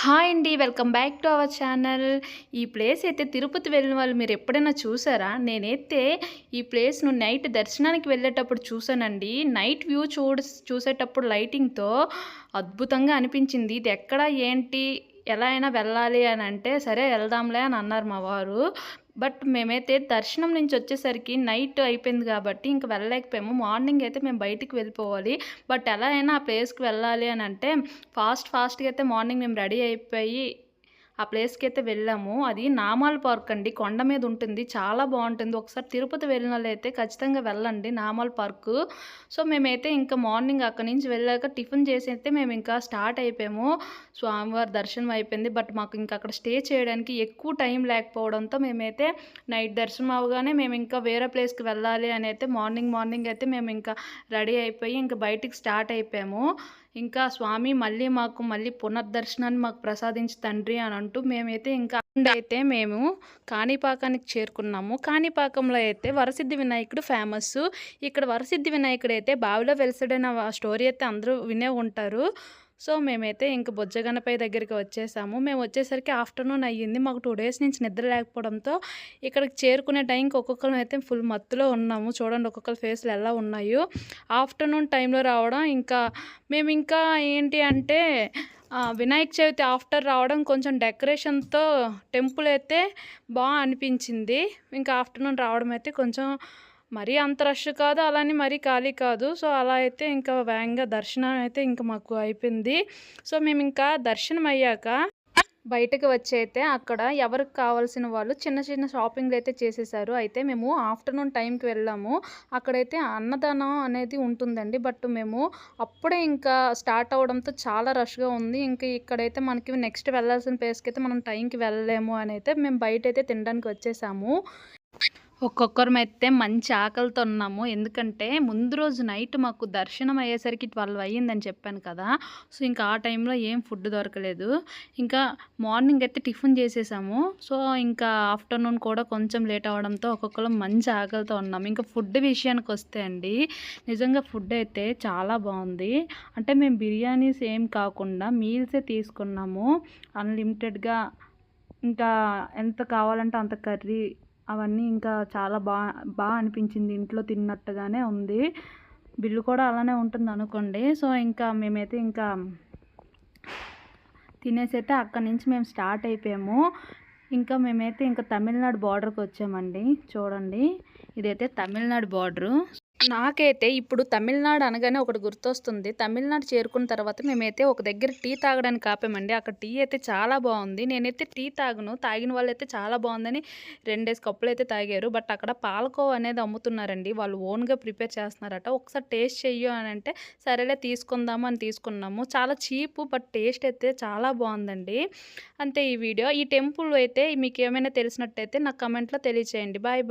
Hi అండి welcome back to our channel. ఈ place అయితే తిరుపతి వెళ్ళిన వాళ్ళు మీరు ఎప్పుడైనా చూసారా? నేనైతే ఈ ప్లేస్ను నైట్ దర్శనానికి వెళ్ళేటప్పుడు చూసానండి. నైట్ వ్యూ చూడ చూసేటప్పుడు లైటింగ్తో అద్భుతంగా అనిపించింది. ఇది ఎక్కడ ఏంటి ఎలా అయినా వెళ్ళాలి అని అంటే సరే వెళ్దాంలే అని అన్నారు మా వారు. బట్ మేమైతే దర్శనం నుంచి వచ్చేసరికి నైట్ అయిపోయింది కాబట్టి ఇంక వెళ్ళలేకపోయాము. మార్నింగ్ అయితే మేము బయటికి వెళ్ళిపోవాలి. బట్ ఎలా అయినా ఆ ప్లేస్కి వెళ్ళాలి అని అంటే ఫాస్ట్ ఫాస్ట్గా అయితే మార్నింగ్ మేము రెడీ అయిపోయి ఆ ప్లేస్కి అయితే వెళ్ళాము. అది నామాల పార్క్ అండి. కొండ మీద ఉంటుంది. చాలా బాగుంటుంది. ఒకసారి తిరుపతి వెళ్ళిన అయితే ఖచ్చితంగా వెళ్ళండి నామాల్ పార్క్. సో మేమైతే ఇంకా మార్నింగ్ అక్కడి నుంచి వెళ్ళాక టిఫిన్ చేసి అయితే మేము ఇంకా స్టార్ట్ అయిపోయాము. స్వామివారి దర్శనం అయిపోయింది. బట్ మాకు ఇంకా అక్కడ స్టే చేయడానికి ఎక్కువ టైం లేకపోవడంతో మేమైతే నైట్ దర్శనం అవగానే మేము ఇంకా వేరే ప్లేస్కి వెళ్ళాలి అని అయితే మార్నింగ్ మార్నింగ్ అయితే మేము ఇంకా రెడీ అయిపోయి ఇంకా బయటికి స్టార్ట్ అయిపోయాము. ఇంకా స్వామి మళ్ళీ మాకు మళ్ళీ పునర్దర్శనాన్ని మాకు ప్రసాదించి తండ్రి అని అంటూ మేమైతే ఇంకా అయితే మేము కాణిపాకానికి చేరుకున్నాము. కాణిపాకంలో అయితే వరసిద్ధి వినాయకుడు ఫేమస్ ఇక్కడ వరసిద్ధి వినాయకుడు అయితే బావిలో వెలిసడైన స్టోరీ అయితే అందరూ వినే ఉంటారు. సో మేమైతే ఇంక బొజ్జగనపై దగ్గరికి వచ్చేసాము. మేము వచ్చేసరికి ఆఫ్టర్నూన్ అయ్యింది. మాకు టూ డేస్ నుంచి నిద్ర లేకపోవడంతో ఇక్కడికి చేరుకునే టైంకి ఒక్కొక్కరు అయితే ఫుల్ మత్తులో ఉన్నాము. చూడండి ఒక్కొక్కరు ఫేస్లు ఎలా ఉన్నాయో. ఆఫ్టర్నూన్ టైంలో రావడం ఇంకా మేము ఇంకా ఏంటి అంటే వినాయక చవితి ఆఫ్టర్ రావడం కొంచెం డెకరేషన్తో టెంపుల్ అయితే బాగా అనిపించింది. ఇంకా ఆఫ్టర్నూన్ రావడం అయితే కొంచెం మరీ అంత రష్ కాదు అలానే మరీ ఖాళీ కాదు. సో అలా అయితే ఇంకా వేగంగా దర్శనం అయితే ఇంకా మాకు అయిపోయింది. సో మేము ఇంకా దర్శనం అయ్యాక బయటకు వచ్చి అయితే అక్కడ ఎవరికి కావాల్సిన వాళ్ళు చిన్న చిన్న షాపింగ్లు అయితే చేసేసారు. అయితే మేము ఆఫ్టర్నూన్ టైంకి వెళ్ళాము. అక్కడైతే అన్నదానం అనేది ఉంటుందండి. బట్ మేము అప్పుడే ఇంకా స్టార్ట్ అవడంతో చాలా రష్గా ఉంది. ఇంకా ఇక్కడైతే మనకి నెక్స్ట్ వెళ్ళాల్సిన ప్లేస్కి అయితే మనం టైంకి వెళ్ళలేము అని అయితే మేము బయట అయితే తినడానికి వచ్చేసాము. ఒక్కొక్కరం అయితే మంచి ఆకలితో ఉన్నాము. ఎందుకంటే ముందు రోజు నైట్ మాకు దర్శనం అయ్యేసరికి ట్వెల్వ్ అయ్యిందని చెప్పాను కదా. సో ఇంకా ఆ టైంలో ఏం ఫుడ్ దొరకలేదు. ఇంకా మార్నింగ్ అయితే టిఫిన్ చేసేసాము. సో ఇంకా ఆఫ్టర్నూన్ కూడా కొంచెం లేట్ అవడంతో ఒక్కొక్కరు మంచి ఆకలితో ఉన్నాము. ఇంకా ఫుడ్ విషయానికి వస్తే అండి నిజంగా ఫుడ్ అయితే చాలా బాగుంది. అంటే మేము బిర్యానీస్ ఏం కాకుండా మీల్సే తీసుకున్నాము. అన్లిమిటెడ్గా ఇంకా ఎంత కావాలంటే అంత కర్రీ అవన్నీ ఇంకా చాలా బాగా బాగా అనిపించింది ఇంట్లో తిన్నట్టుగానే ఉంది. బిల్లు కూడా అలానే ఉంటుంది అనుకోండి. సో ఇంకా మేమైతే ఇంకా తినేసైతే అక్కడి నుంచి మేము స్టార్ట్ అయిపోయాము. ఇంకా మేమైతే ఇంకా తమిళనాడు బార్డర్కి వచ్చామండి. చూడండి. ఇదైతే తమిళనాడు బార్డరు. నాకైతే ఇప్పుడు తమిళనాడు అనగానే ఒకటి గుర్తొస్తుంది. తమిళనాడు చేరుకున్న తర్వాత మేమైతే ఒక దగ్గర టీ తాగడానికి ఆపామండి. అక్కడ టీ అయితే చాలా బాగుంది. నేనైతే టీ తాగను. తాగిన వాళ్ళు అయితే చాలా బాగుందని రెండేసి కప్పులు అయితే తాగారు. బట్ అక్కడ పాలకోవ అనేది అమ్ముతున్నారండి. వాళ్ళు ఓన్గా ప్రిపేర్ చేస్తున్నారట. ఒకసారి టేస్ట్ చెయ్యు అని అంటే సరేలే తీసుకుందాము అని తీసుకున్నాము. చాలా చీప్ బట్ టేస్ట్ అయితే చాలా బాగుందండి. అంతే ఈ వీడియో. ఈ టెంపుల్ అయితే మీకు ఏమైనా తెలిసినట్టయితే నాకు కమెంట్లో తెలియచేయండి. Bye bye.